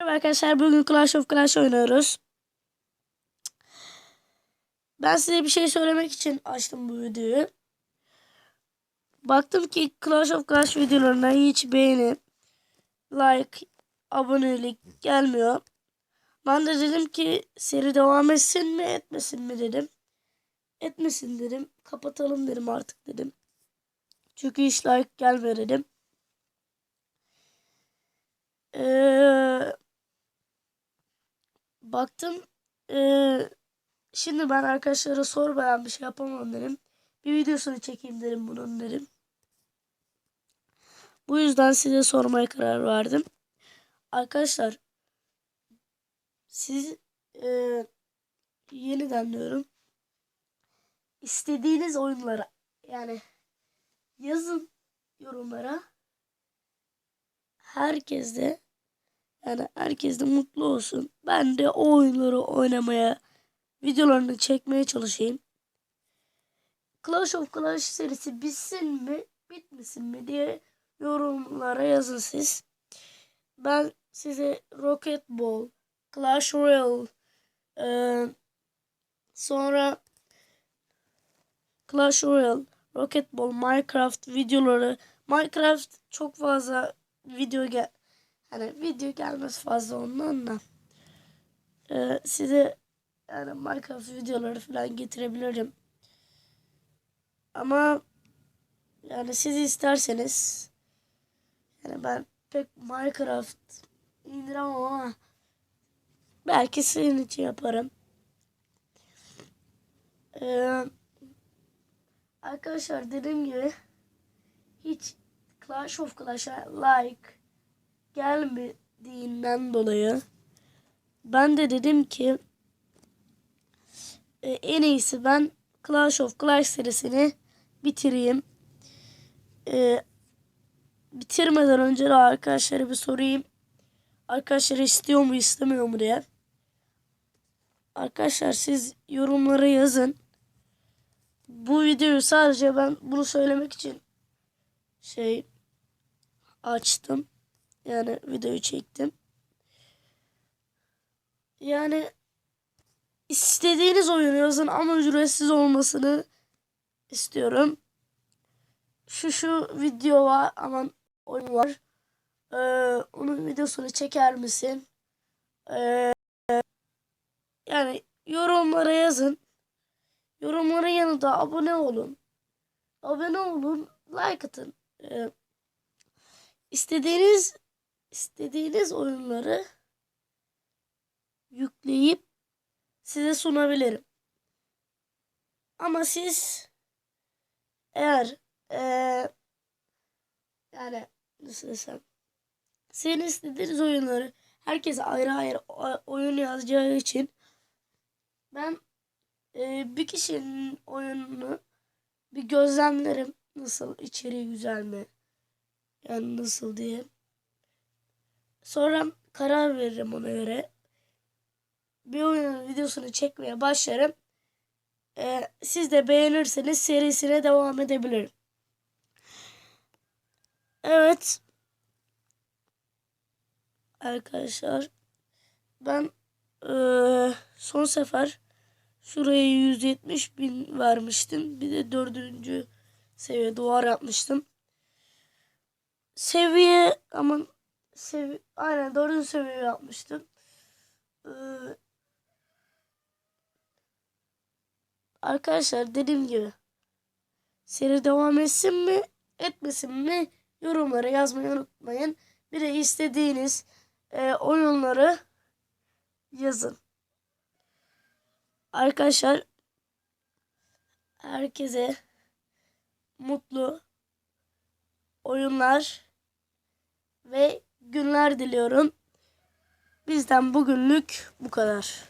Merhaba arkadaşlar bugün Clash of Clash oynuyoruz. Ben size bir şey söylemek için açtım bu videoyu. Baktım ki Clash of Clash videolarına hiç beğeni, like, abonelik gelmiyor. Ben de dedim ki seri devam etsin mi etmesin mi dedim. Etmesin dedim. Kapatalım dedim artık dedim. Çünkü hiç like gelmiyor dedim. Eee baktım eee, şimdi ben arkadaşlara sormadan bir şey yapamam dedim. Bir videosunu çekeyim dedim bunun dedim. Bu yüzden size sormaya karar verdim. Arkadaşlar siz eee, yeniden diyorum. İstediğiniz oyunlara yani yazın yorumlara. Herkes de yani herkes de mutlu olsun. Ben de o oyunları oynamaya, videolarını çekmeye çalışayım. Clash of Clash serisi bitsin mi, bitmesin mi diye yorumlara yazın siz. Ben size Rocket Ball, Clash Royale, eee, sonra Clash Royale, Rocket Ball, Minecraft videoları. Minecraft çok fazla video gel Hani video gelmez fazla ondan da. Ee, size yani Minecraft videoları falan getirebilirim. Ama yani siz isterseniz yani ben pek Minecraft indiremem ama belki sizin için yaparım. Ee, arkadaşlar dediğim gibi hiç Clash of Clash'a like gelmediğinden dolayı ben de dedim ki e, en iyisi ben Clash of Clash serisini bitireyim. E, bitirmeden önce de arkadaşlara bir sorayım. Arkadaşlar istiyor mu istemiyor mu diye. Arkadaşlar siz yorumlara yazın. Bu videoyu sadece ben bunu söylemek için şey açtım. Yani videoyu çektim. Yani istediğiniz oyunu yazın ama ücretsiz olmasını istiyorum. Şu şu video var aman oyun var. Ee, onun videosunu çeker misin? Ee, yani yorumlara yazın. Yorumların yanında abone olun. Abone olun, like atın. Ee, istediğiniz istediğiniz oyunları yükleyip size sunabilirim. Ama siz eğer ee, yani nasıl desem senin istediğiniz oyunları herkes ayrı ayrı oyun yazacağı için ben e, bir kişinin oyununu bir gözlemlerim nasıl içeriği güzel mi yani nasıl diye. Sonra karar veririm ona göre. Bir oyunun videosunu çekmeye başlarım. Ee, siz de beğenirseniz serisine devam edebilirim. Evet. Arkadaşlar. Ben ee, son sefer şuraya 170 bin vermiştim. Bir de dördüncü seviye duvar yapmıştım. Seviye aman sevi aynen dördüncü seviye yapmıştım. Ee, arkadaşlar dediğim gibi seri devam etsin mi etmesin mi yorumlara yazmayı unutmayın. Bir de istediğiniz e, oyunları yazın. Arkadaşlar herkese mutlu oyunlar ve günler diliyorum. Bizden bugünlük bu kadar.